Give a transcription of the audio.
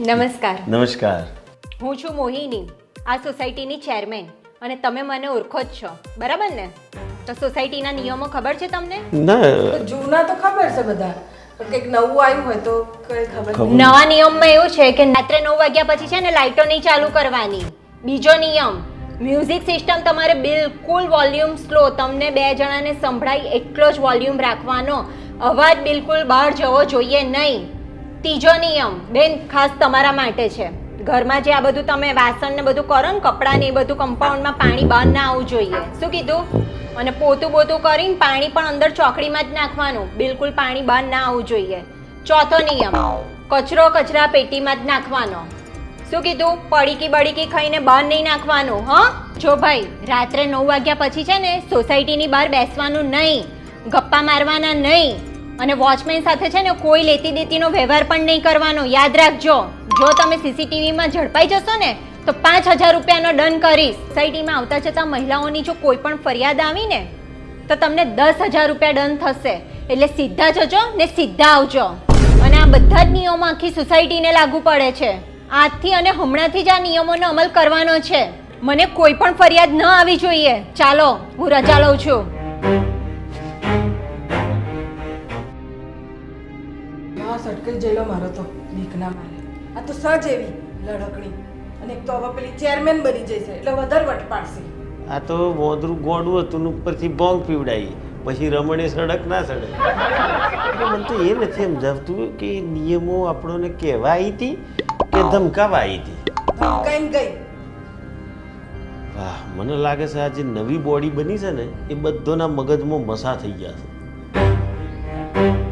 નમસ્કાર. નમસ્કાર. હું છું મોહિની આ સોસાયટીની ચેરમેન અને તમે મને ઓળખો જ છો. બરાબર ને? તો સોસાયટીના નિયમો ખબર છે તમને? ના. જૂના તો ખબર છે બધા. કંઈક નવું આવ્યું હોય તો કઈ ખબર ખબર. નવા નિયમમાં એવું છે કે રાત્રે નવ વાગ્યા પછી છે ને લાઇટો નહીં ચાલુ કરવાની. બીજો નિયમ મ્યુઝિક સિસ્ટમ તમારે બિલકુલ વોલ્યુમ સ્લો. તમને બે જણાને સંભળાય એટલો જ વોલ્યુમ રાખવાનો. અવાજ બિલકુલ બહાર જવો જોઈએ નહીં. ત્રીજો નિયમ, બેન, ખાસ તમારા માટે છે. ઘરમાં જે આ બધું તમે વાસણ ને બધું કરો ને કપડાં ને એ બધું કમ્પાઉન્ડમાં પાણી બહાર ના આવવું જોઈએ. શું કીધું? અને પોતું બોતું કરીને પાણી પણ અંદર ચોકડીમાં જ નાખવાનું. બિલકુલ પાણી બહાર ના આવવું જોઈએ. ચોથો નિયમ, કચરો કચરા પેટીમાં જ નાખવાનો. શું કીધું? પડીકી બડીકી ખાઈને બહાર નહીં નાખવાનું, હ? જો ભાઈ, રાત્રે નવ વાગ્યા પછી છે ને સોસાયટીની બહાર બેસવાનું નહીં, ગપ્પા મારવાના નહીં અને વોચમેન સાથે છે ને કોઈ લેતી દેતીનો વ્યવહાર પણ નહીં કરવાનો. યાદ રાખજો, જો તમે સીસીટીવીમાં ઝડપાઈ જશો ને, તો પાંચ હજાર રૂપિયાનો દંડ કરીશ. સોસાયટીમાં આવતા જતા મહિલાઓની જો કોઈ પણ ફરિયાદ આવી ને તો તમને દસ હજાર રૂપિયા દંડ થશે. એટલે સીધા જજો ને સીધા આવજો. અને આ બધા જ નિયમો આખી સોસાયટીને લાગુ પડે છે. આજથી અને હમણાંથી જ આ નિયમોનો અમલ કરવાનો છે. મને કોઈ પણ ફરિયાદ ન આવી જોઈએ. ચાલો, હું રજા લઉં છું. હા સટકાઈ જઈલો મારો તો બીક ના મારે. આ તો સજ એવી લડકણી. અને એક તો હવે પેલી ચેરમેન બની જશે એટલે વધારે વટ પાડશે. આ તો મોદરું ગોડું હતું ઉપરથી બોંગ પીવડાવી પછી રમણે સડક ના સડક એટલે મને તો એ નથી સમજાવતું કે નિયમો આપણને કહેવા આવી હતી કે ધમકાવા આવી હતી ધમકાઈને ગઈ. વાહ મને લાગે છે આ જે નવી બોડી બની છે ને એ બધાના મગજમાં મસા થઈ ગયા છે.